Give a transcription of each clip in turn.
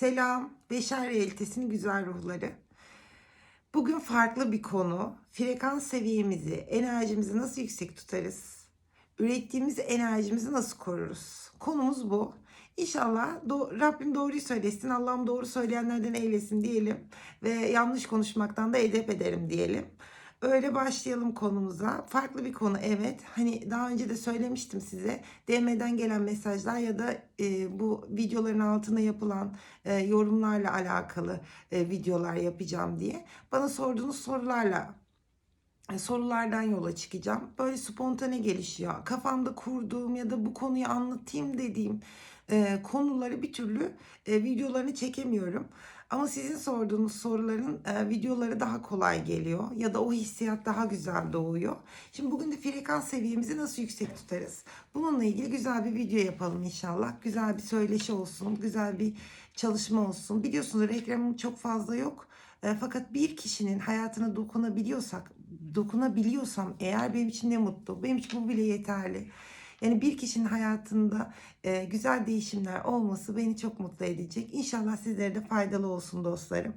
Selam, Beşer Realitesi'nin güzel ruhları. Bugün farklı bir konu. Frekans seviyemizi, enerjimizi nasıl yüksek tutarız? Ürettiğimiz enerjimizi nasıl koruruz? Konumuz bu. İnşallah do- Rabbim doğruyu söylesin, Allah'ım doğru söyleyenlerden eylesin diyelim. Ve yanlış konuşmaktan da edep ederim diyelim. Öyle başlayalım konumuza. Farklı bir konu evet. Hani daha önce de söylemiştim size. DM'den gelen mesajlar ya da e, bu videoların altına yapılan e, yorumlarla alakalı e, videolar yapacağım diye. Bana sorduğunuz sorularla e, sorulardan yola çıkacağım. Böyle spontane gelişiyor. Kafamda kurduğum ya da bu konuyu anlatayım dediğim e, konuları bir türlü e, videolarını çekemiyorum. Ama sizin sorduğunuz soruların e, videoları daha kolay geliyor ya da o hissiyat daha güzel doğuyor. Şimdi bugün de frekans seviyemizi nasıl yüksek tutarız? Bununla ilgili güzel bir video yapalım inşallah. Güzel bir söyleşi olsun, güzel bir çalışma olsun. Biliyorsunuz reklamım çok fazla yok. E, fakat bir kişinin hayatına dokunabiliyorsak, dokunabiliyorsam eğer benim için ne mutlu. Benim için bu bile yeterli. Yani bir kişinin hayatında e, güzel değişimler olması beni çok mutlu edecek. İnşallah sizlere de faydalı olsun dostlarım.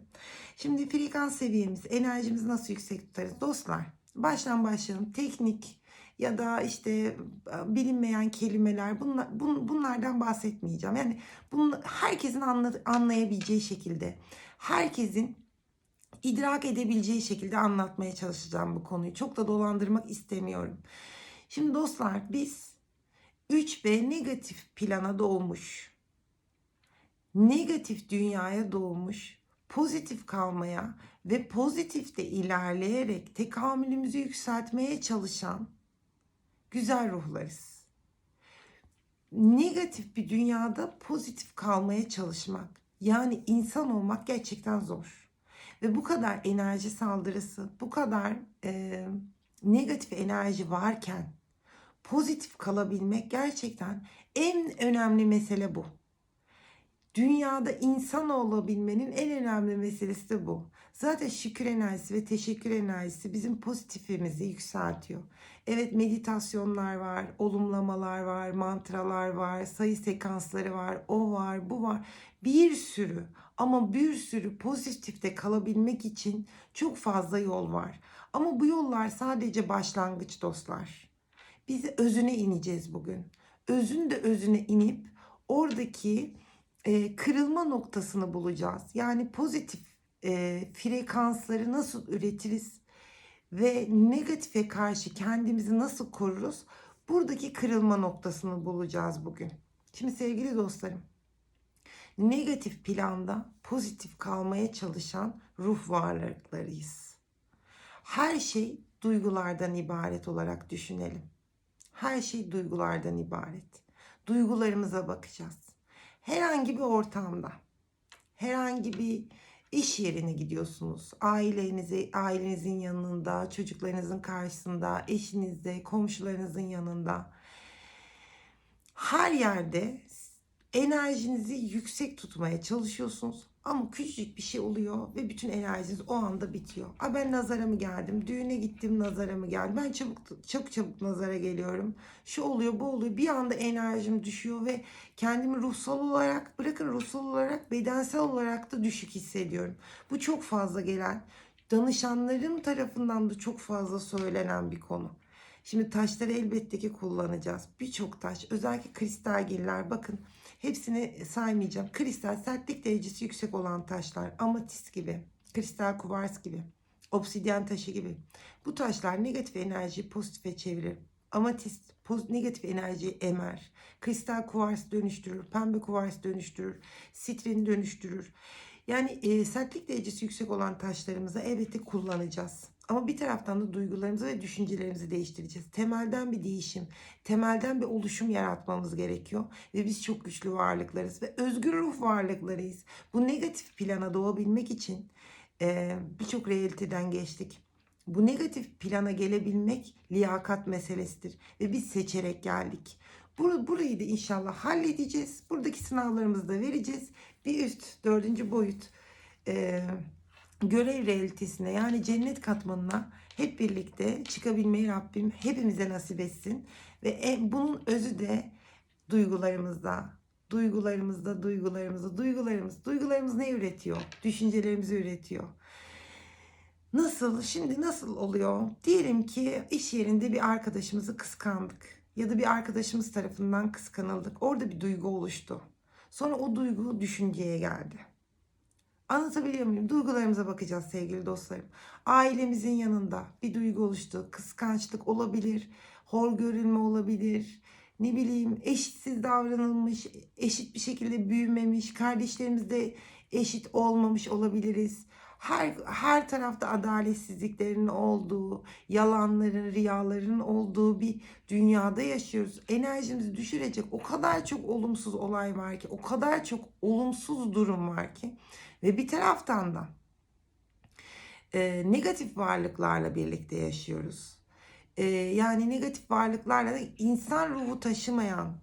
Şimdi frekans seviyemiz, enerjimizi nasıl yüksek tutarız? Dostlar baştan başlayalım. Teknik ya da işte e, bilinmeyen kelimeler bunlar, bun- bunlardan bahsetmeyeceğim. Yani bunu herkesin anla- anlayabileceği şekilde, herkesin idrak edebileceği şekilde anlatmaya çalışacağım bu konuyu. Çok da dolandırmak istemiyorum. Şimdi dostlar biz 3B negatif plana doğmuş. Negatif dünyaya doğmuş. Pozitif kalmaya ve pozitifte ilerleyerek tekamülümüzü yükseltmeye çalışan güzel ruhlarız. Negatif bir dünyada pozitif kalmaya çalışmak yani insan olmak gerçekten zor. Ve bu kadar enerji saldırısı, bu kadar e, negatif enerji varken pozitif kalabilmek gerçekten en önemli mesele bu. Dünyada insan olabilmenin en önemli meselesi de bu. Zaten şükür enerjisi ve teşekkür enerjisi bizim pozitifimizi yükseltiyor. Evet meditasyonlar var, olumlamalar var, mantralar var, sayı sekansları var, o var, bu var. Bir sürü ama bir sürü pozitifte kalabilmek için çok fazla yol var. Ama bu yollar sadece başlangıç dostlar. Biz özüne ineceğiz bugün. Özün de özüne inip oradaki e, kırılma noktasını bulacağız. Yani pozitif e, frekansları nasıl üretiriz ve negatife karşı kendimizi nasıl koruruz? Buradaki kırılma noktasını bulacağız bugün. Şimdi sevgili dostlarım, negatif planda pozitif kalmaya çalışan ruh varlıklarıyız. Her şey duygulardan ibaret olarak düşünelim. Her şey duygulardan ibaret. Duygularımıza bakacağız. Herhangi bir ortamda, herhangi bir iş yerine gidiyorsunuz. Ailenize, ailenizin yanında, çocuklarınızın karşısında, eşinizde, komşularınızın yanında. Her yerde enerjinizi yüksek tutmaya çalışıyorsunuz. Ama küçücük bir şey oluyor ve bütün enerjiniz o anda bitiyor. A ben nazara mı geldim? Düğüne gittim nazara mı geldim? Ben çabuk çok çabuk nazara geliyorum. Şu oluyor bu oluyor. Bir anda enerjim düşüyor ve kendimi ruhsal olarak bırakın ruhsal olarak bedensel olarak da düşük hissediyorum. Bu çok fazla gelen danışanlarım tarafından da çok fazla söylenen bir konu. Şimdi taşları elbette ki kullanacağız. Birçok taş özellikle kristalgiller bakın hepsini saymayacağım. Kristal sertlik derecesi yüksek olan taşlar amatist gibi, kristal kuvars gibi, obsidyen taşı gibi. Bu taşlar negatif enerjiyi pozitife çevirir. Amatist negatif enerjiyi emer. Kristal kuvars dönüştürür. Pembe kuvars dönüştürür. Sitrin dönüştürür. Yani e, sertlik derecesi yüksek olan taşlarımızı elbette kullanacağız. Ama bir taraftan da duygularımızı ve düşüncelerimizi değiştireceğiz. Temelden bir değişim, temelden bir oluşum yaratmamız gerekiyor. Ve biz çok güçlü varlıklarız ve özgür ruh varlıklarıyız. Bu negatif plana doğabilmek için e, birçok realiteden geçtik. Bu negatif plana gelebilmek liyakat meselesidir. Ve biz seçerek geldik. Bur burayı da inşallah halledeceğiz. Buradaki sınavlarımızı da vereceğiz. Bir üst, dördüncü boyut e, görev realitesine yani cennet katmanına hep birlikte çıkabilmeyi Rabbim hepimize nasip etsin. Ve en- bunun özü de duygularımızda, Duygularımızda, duygularımızda, duygularımız. Duygularımız ne üretiyor? Düşüncelerimizi üretiyor. Nasıl? Şimdi nasıl oluyor? Diyelim ki iş yerinde bir arkadaşımızı kıskandık. Ya da bir arkadaşımız tarafından kıskanıldık. Orada bir duygu oluştu. Sonra o duygu düşünceye geldi. Anlatabiliyor muyum? Duygularımıza bakacağız sevgili dostlarım. Ailemizin yanında bir duygu oluştu. Kıskançlık olabilir, hor görülme olabilir. Ne bileyim eşitsiz davranılmış, eşit bir şekilde büyümemiş, kardeşlerimiz de eşit olmamış olabiliriz. Her, her tarafta adaletsizliklerin olduğu, yalanların, riyaların olduğu bir dünyada yaşıyoruz. Enerjimizi düşürecek o kadar çok olumsuz olay var ki, o kadar çok olumsuz durum var ki. Ve bir taraftan da e, negatif varlıklarla birlikte yaşıyoruz. E, yani negatif varlıklarla da insan ruhu taşımayan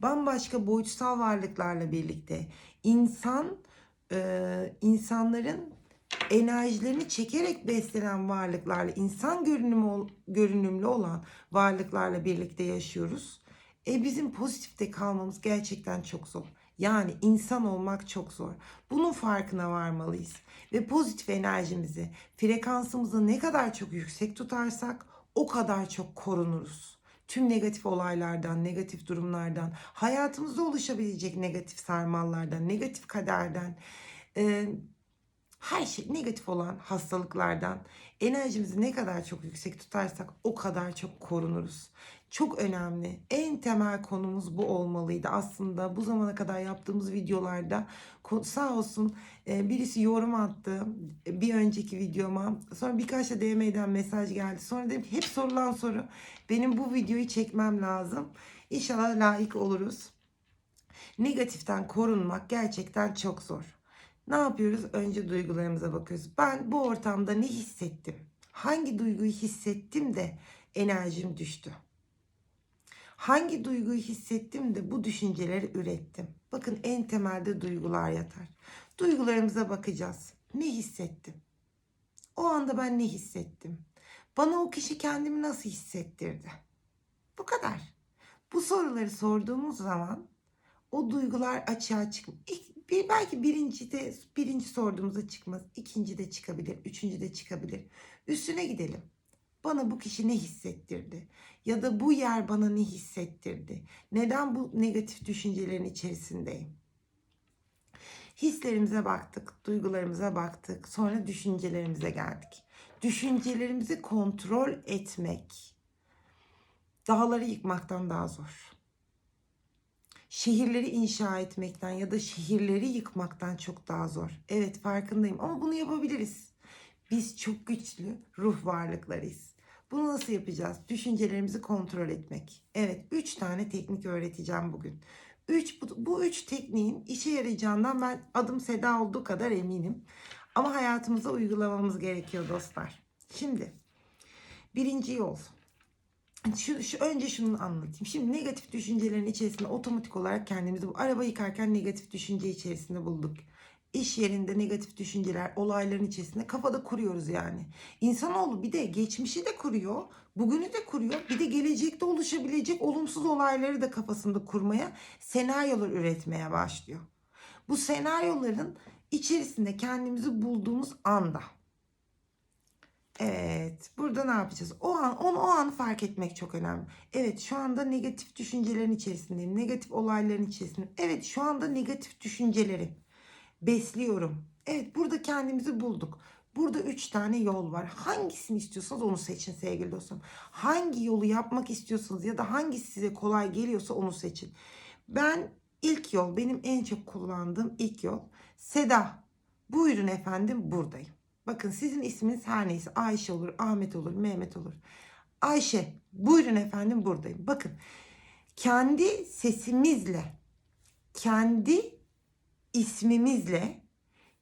bambaşka boyutsal varlıklarla birlikte insan e, insanların enerjilerini çekerek beslenen varlıklarla insan görünümü görünümlü olan varlıklarla birlikte yaşıyoruz. E bizim pozitifte kalmamız gerçekten çok zor. Yani insan olmak çok zor. Bunun farkına varmalıyız. Ve pozitif enerjimizi, frekansımızı ne kadar çok yüksek tutarsak o kadar çok korunuruz. Tüm negatif olaylardan, negatif durumlardan, hayatımızda oluşabilecek negatif sarmallardan, negatif kaderden, e, her şey negatif olan hastalıklardan enerjimizi ne kadar çok yüksek tutarsak o kadar çok korunuruz. Çok önemli. En temel konumuz bu olmalıydı. Aslında bu zamana kadar yaptığımız videolarda sağ olsun e, birisi yorum attı bir önceki videoma. Sonra birkaç da DM'den mesaj geldi. Sonra dedim hep sorulan soru. Benim bu videoyu çekmem lazım. İnşallah layık oluruz. Negatiften korunmak gerçekten çok zor. Ne yapıyoruz? Önce duygularımıza bakıyoruz. Ben bu ortamda ne hissettim? Hangi duyguyu hissettim de enerjim düştü? Hangi duyguyu hissettim de bu düşünceleri ürettim? Bakın en temelde duygular yatar. Duygularımıza bakacağız. Ne hissettim? O anda ben ne hissettim? Bana o kişi kendimi nasıl hissettirdi? Bu kadar. Bu soruları sorduğumuz zaman o duygular açığa çık. İlk, bir, belki birinci de birinci sorduğumuzda çıkmaz. ikinci de çıkabilir. Üçüncü de çıkabilir. Üstüne gidelim. Bana bu kişi ne hissettirdi? Ya da bu yer bana ne hissettirdi? Neden bu negatif düşüncelerin içerisindeyim? Hislerimize baktık, duygularımıza baktık, sonra düşüncelerimize geldik. Düşüncelerimizi kontrol etmek dağları yıkmaktan daha zor. Şehirleri inşa etmekten ya da şehirleri yıkmaktan çok daha zor. Evet farkındayım ama bunu yapabiliriz. Biz çok güçlü ruh varlıklarıyız. Bunu nasıl yapacağız? Düşüncelerimizi kontrol etmek. Evet, 3 tane teknik öğreteceğim bugün. Üç, bu, bu üç tekniğin işe yarayacağından ben adım Seda olduğu kadar eminim. Ama hayatımıza uygulamamız gerekiyor dostlar. Şimdi birinci yol. Şu, şu önce şunu anlatayım. Şimdi negatif düşüncelerin içerisinde otomatik olarak kendimizi bu araba yıkarken negatif düşünce içerisinde bulduk iş yerinde negatif düşünceler, olayların içerisinde kafada kuruyoruz yani. İnsanoğlu bir de geçmişi de kuruyor, bugünü de kuruyor, bir de gelecekte oluşabilecek olumsuz olayları da kafasında kurmaya, senaryolar üretmeye başlıyor. Bu senaryoların içerisinde kendimizi bulduğumuz anda Evet, burada ne yapacağız? O an, onu o an fark etmek çok önemli. Evet, şu anda negatif düşüncelerin içerisindeyim. Negatif olayların içerisindeyim. Evet, şu anda negatif düşüncelerim besliyorum. Evet burada kendimizi bulduk. Burada üç tane yol var. Hangisini istiyorsanız onu seçin sevgili dostum. Hangi yolu yapmak istiyorsanız ya da hangisi size kolay geliyorsa onu seçin. Ben ilk yol benim en çok kullandığım ilk yol. Seda buyurun efendim buradayım. Bakın sizin isminiz her neyse Ayşe olur, Ahmet olur, Mehmet olur. Ayşe buyurun efendim buradayım. Bakın kendi sesimizle kendi ismimizle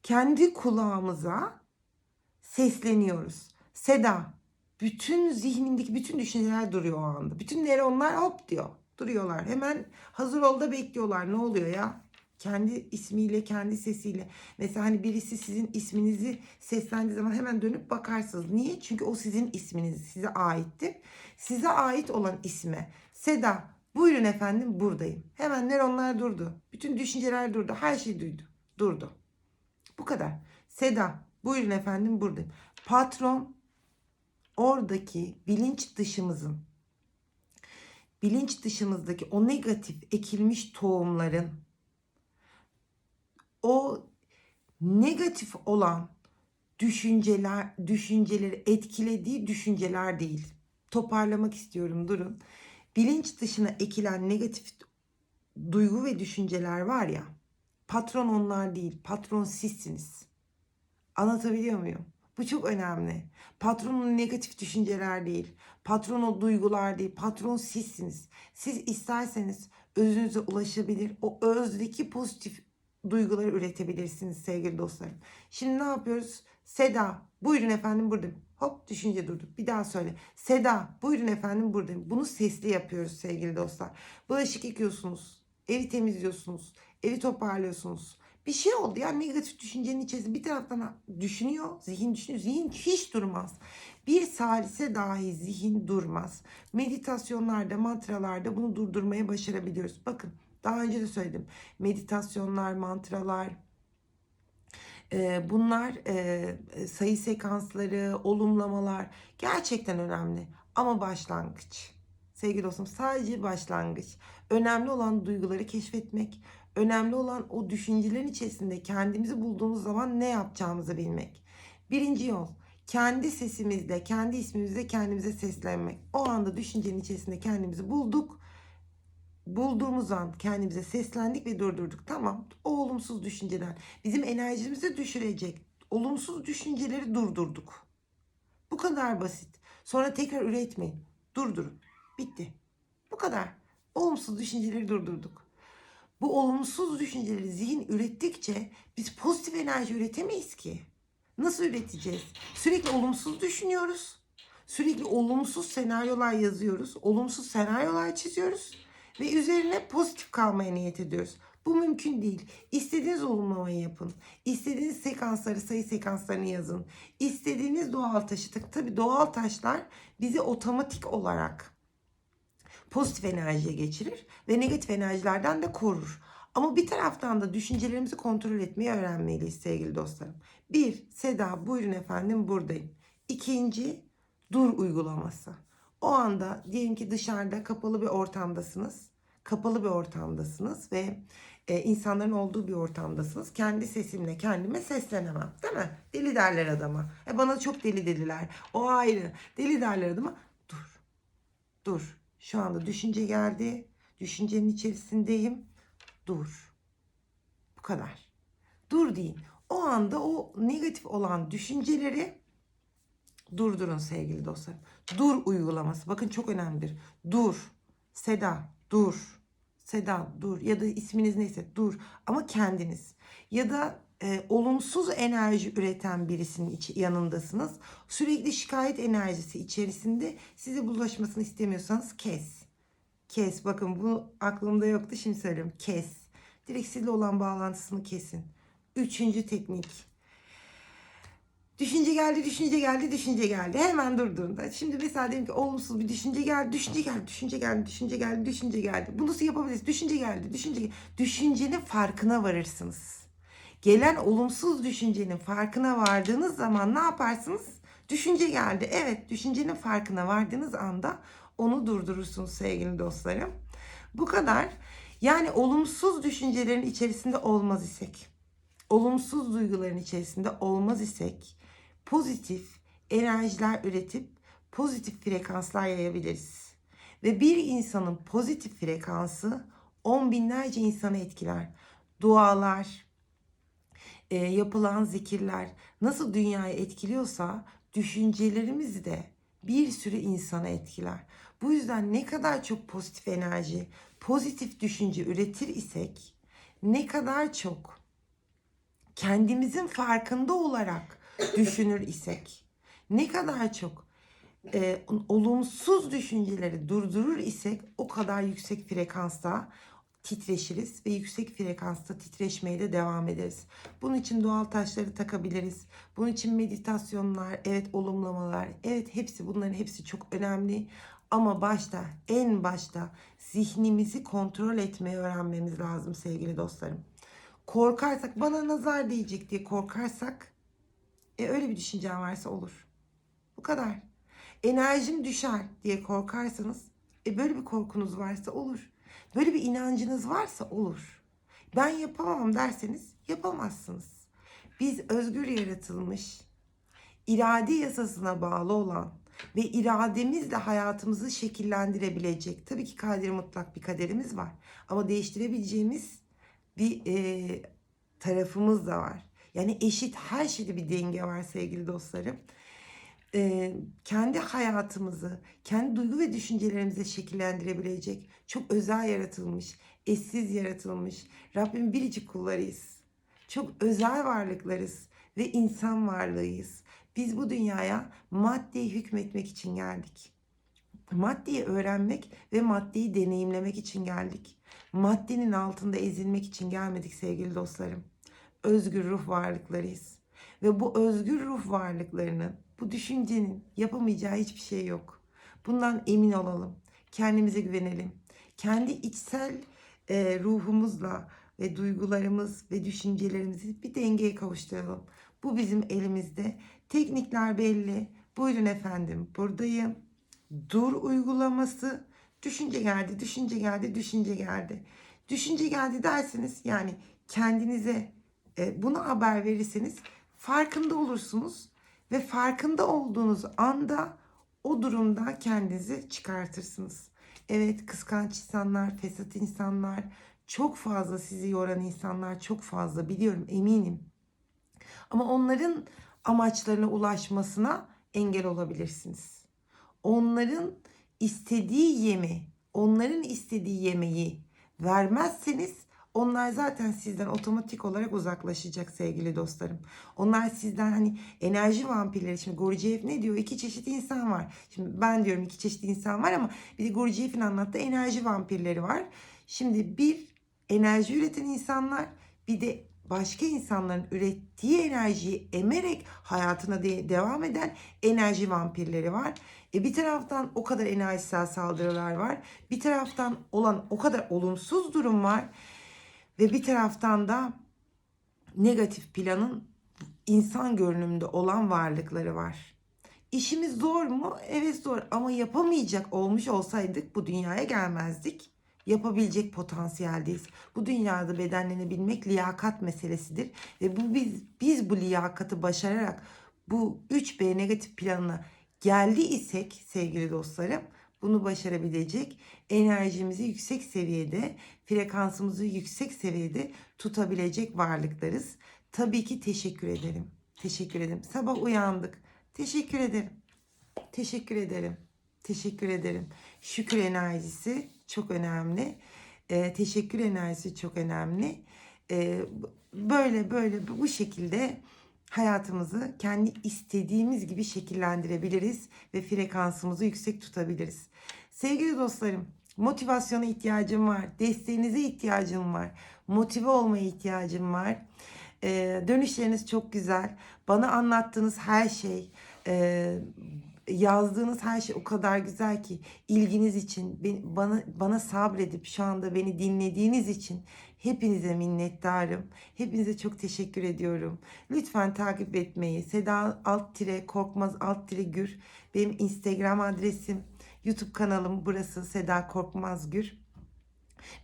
kendi kulağımıza sesleniyoruz. Seda, bütün zihnindeki bütün düşünceler duruyor o anda. Bütün nöronlar hop diyor. Duruyorlar. Hemen hazır ol da bekliyorlar. Ne oluyor ya? Kendi ismiyle, kendi sesiyle. Mesela hani birisi sizin isminizi seslendiği zaman hemen dönüp bakarsınız. Niye? Çünkü o sizin isminiz. Size aittir. Size ait olan isme. Seda Buyurun efendim buradayım. Hemen nöronlar durdu. Bütün düşünceler durdu. Her şey duydu. Durdu. Bu kadar. Seda buyurun efendim buradayım. Patron oradaki bilinç dışımızın bilinç dışımızdaki o negatif ekilmiş tohumların o negatif olan düşünceler düşünceleri etkilediği düşünceler değil. Toparlamak istiyorum durun. Bilinç dışına ekilen negatif duygu ve düşünceler var ya. Patron onlar değil. Patron sizsiniz. Anlatabiliyor muyum? Bu çok önemli. Patronun negatif düşünceler değil. Patron o duygular değil. Patron sizsiniz. Siz isterseniz özünüze ulaşabilir. O özdeki pozitif duyguları üretebilirsiniz sevgili dostlarım. Şimdi ne yapıyoruz? Seda buyurun efendim buradayım. Hop düşünce durdu. Bir daha söyle. Seda buyurun efendim buradayım. Bunu sesli yapıyoruz sevgili dostlar. Bulaşık yıkıyorsunuz. Evi temizliyorsunuz. Evi toparlıyorsunuz. Bir şey oldu ya negatif düşüncenin içerisinde bir taraftan düşünüyor. Zihin düşünüyor. Zihin hiç durmaz. Bir salise dahi zihin durmaz. Meditasyonlarda, mantralarda bunu durdurmaya başarabiliyoruz. Bakın daha önce de söyledim. Meditasyonlar, mantralar, bunlar sayı sekansları, olumlamalar gerçekten önemli. Ama başlangıç. Sevgili dostum sadece başlangıç. Önemli olan duyguları keşfetmek. Önemli olan o düşüncelerin içerisinde kendimizi bulduğumuz zaman ne yapacağımızı bilmek. Birinci yol kendi sesimizle, kendi ismimizle kendimize seslenmek. O anda düşüncenin içerisinde kendimizi bulduk bulduğumuz an kendimize seslendik ve durdurduk. Tamam o olumsuz düşünceler bizim enerjimizi düşürecek olumsuz düşünceleri durdurduk. Bu kadar basit. Sonra tekrar üretmeyin. Durdurun. Bitti. Bu kadar. Olumsuz düşünceleri durdurduk. Bu olumsuz düşünceleri zihin ürettikçe biz pozitif enerji üretemeyiz ki. Nasıl üreteceğiz? Sürekli olumsuz düşünüyoruz. Sürekli olumsuz senaryolar yazıyoruz. Olumsuz senaryolar çiziyoruz ve üzerine pozitif kalmaya niyet ediyoruz. Bu mümkün değil. İstediğiniz olumlamayı yapın. İstediğiniz sekansları, sayı sekanslarını yazın. İstediğiniz doğal taşı. Tabii doğal taşlar bizi otomatik olarak pozitif enerjiye geçirir ve negatif enerjilerden de korur. Ama bir taraftan da düşüncelerimizi kontrol etmeyi öğrenmeliyiz sevgili dostlarım. Bir, Seda buyurun efendim buradayım. İkinci, dur uygulaması. O anda diyelim ki dışarıda kapalı bir ortamdasınız. Kapalı bir ortamdasınız ve e, insanların olduğu bir ortamdasınız. Kendi sesimle kendime seslenemem. Değil mi? Deli derler adama. E bana çok deli dediler. O ayrı. Deli derler adama. Dur. Dur. Şu anda düşünce geldi. Düşüncenin içerisindeyim. Dur. Bu kadar. Dur deyin. O anda o negatif olan düşünceleri durdurun sevgili dostlarım. Dur uygulaması. Bakın çok önemlidir. Dur. Seda dur. Seda dur ya da isminiz neyse dur ama kendiniz ya da e, olumsuz enerji üreten birisinin içi, yanındasınız. Sürekli şikayet enerjisi içerisinde size bulaşmasını istemiyorsanız kes. Kes. Bakın bu aklımda yoktu şimdi söylüyorum. Kes. Direkt sizle olan bağlantısını kesin. Üçüncü teknik. Düşünce geldi, düşünce geldi, düşünce geldi. Hemen durduğunda. Şimdi mesela diyelim ki olumsuz bir düşünce geldi, düşünce geldi, düşünce geldi, düşünce geldi, düşünce geldi. Bunu nasıl yapabiliriz? Düşünce geldi, düşünce geldi. Düşüncenin farkına varırsınız. Gelen olumsuz düşüncenin farkına vardığınız zaman ne yaparsınız? Düşünce geldi. Evet, düşüncenin farkına vardığınız anda onu durdurursunuz sevgili dostlarım. Bu kadar. Yani olumsuz düşüncelerin içerisinde olmaz isek, olumsuz duyguların içerisinde olmaz isek pozitif enerjiler üretip pozitif frekanslar yayabiliriz. Ve bir insanın pozitif frekansı on binlerce insanı etkiler. Dualar, e, yapılan zikirler nasıl dünyayı etkiliyorsa düşüncelerimiz de bir sürü insana etkiler. Bu yüzden ne kadar çok pozitif enerji, pozitif düşünce üretir isek, ne kadar çok kendimizin farkında olarak düşünür isek, ne kadar çok e, olumsuz düşünceleri durdurur isek o kadar yüksek frekansta titreşiriz ve yüksek frekansta titreşmeye de devam ederiz. Bunun için doğal taşları takabiliriz. Bunun için meditasyonlar, evet olumlamalar, evet hepsi bunların hepsi çok önemli. Ama başta, en başta zihnimizi kontrol etmeyi öğrenmemiz lazım sevgili dostlarım. Korkarsak, bana nazar değecek diye korkarsak, e öyle bir düşüncen varsa olur. Bu kadar. Enerjim düşer diye korkarsanız, e böyle bir korkunuz varsa olur. Böyle bir inancınız varsa olur. Ben yapamam derseniz yapamazsınız. Biz özgür yaratılmış, irade yasasına bağlı olan ve irademizle hayatımızı şekillendirebilecek. Tabii ki kadir mutlak bir kaderimiz var. Ama değiştirebileceğimiz bir e, tarafımız da var. Yani eşit her şeyde bir denge var sevgili dostlarım. E, kendi hayatımızı, kendi duygu ve düşüncelerimizi şekillendirebilecek çok özel yaratılmış, eşsiz yaratılmış Rabbimin biricik kullarıyız. Çok özel varlıklarız ve insan varlığıyız. Biz bu dünyaya maddeyi hükmetmek için geldik. Maddeyi öğrenmek ve maddeyi deneyimlemek için geldik. Maddenin altında ezilmek için gelmedik sevgili dostlarım. Özgür ruh varlıklarıyız. Ve bu özgür ruh varlıklarının, bu düşüncenin yapamayacağı hiçbir şey yok. Bundan emin olalım. Kendimize güvenelim. Kendi içsel e, ruhumuzla ve duygularımız ve düşüncelerimizi bir dengeye kavuşturalım. Bu bizim elimizde. Teknikler belli. Buyurun efendim buradayım. Dur uygulaması. Düşünce geldi, düşünce geldi, düşünce geldi. Düşünce geldi derseniz yani kendinize e, bunu haber verirseniz farkında olursunuz ve farkında olduğunuz anda o durumda kendinizi çıkartırsınız. Evet kıskanç insanlar, fesat insanlar, çok fazla sizi yoran insanlar çok fazla biliyorum eminim. Ama onların amaçlarına ulaşmasına engel olabilirsiniz. Onların istediği yemi, onların istediği yemeği vermezseniz onlar zaten sizden otomatik olarak uzaklaşacak sevgili dostlarım. Onlar sizden hani enerji vampirleri. Şimdi Gurdjieff ne diyor? İki çeşit insan var. Şimdi ben diyorum iki çeşit insan var ama bir de Gurdjieff'in anlattığı enerji vampirleri var. Şimdi bir enerji üreten insanlar bir de başka insanların ürettiği enerjiyi emerek hayatına de- devam eden enerji vampirleri var. E bir taraftan o kadar enerjisel saldırılar var. Bir taraftan olan o kadar olumsuz durum var. Ve bir taraftan da negatif planın insan görünümünde olan varlıkları var. İşimiz zor mu? Evet zor ama yapamayacak olmuş olsaydık bu dünyaya gelmezdik. Yapabilecek potansiyeldeyiz. Bu dünyada bedenlenebilmek liyakat meselesidir. Ve bu biz, biz bu liyakatı başararak bu 3B negatif planına geldi isek sevgili dostlarım bunu başarabilecek enerjimizi yüksek seviyede, frekansımızı yüksek seviyede tutabilecek varlıklarız. Tabii ki teşekkür ederim. Teşekkür ederim. Sabah uyandık. Teşekkür ederim. Teşekkür ederim. Teşekkür ederim. Şükür enerjisi çok önemli. Ee, teşekkür enerjisi çok önemli. Ee, böyle böyle bu şekilde hayatımızı kendi istediğimiz gibi şekillendirebiliriz ve frekansımızı yüksek tutabiliriz. Sevgili dostlarım, motivasyona ihtiyacım var, desteğinize ihtiyacım var, motive olmaya ihtiyacım var. Ee, dönüşleriniz çok güzel. Bana anlattığınız her şey, e, yazdığınız her şey o kadar güzel ki ilginiz için beni, bana bana sabredip şu anda beni dinlediğiniz için hepinize minnettarım. Hepinize çok teşekkür ediyorum. Lütfen takip etmeyi. Seda alt tire korkmaz alt tire gür benim Instagram adresim. YouTube kanalım burası Seda Korkmaz Gür.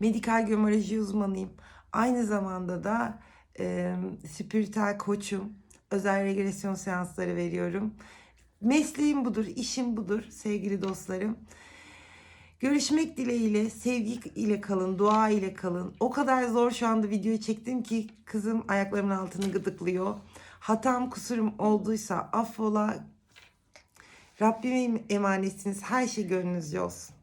Medikal gömoloji uzmanıyım. Aynı zamanda da e, spiritüel koçum. Özel regresyon seansları veriyorum. Mesleğim budur, işim budur sevgili dostlarım. Görüşmek dileğiyle, sevgi ile kalın, dua ile kalın. O kadar zor şu anda videoyu çektim ki kızım ayaklarımın altını gıdıklıyor. Hatam, kusurum olduysa affola. Rabbime emanetsiniz. Her şey gönlünüzce olsun.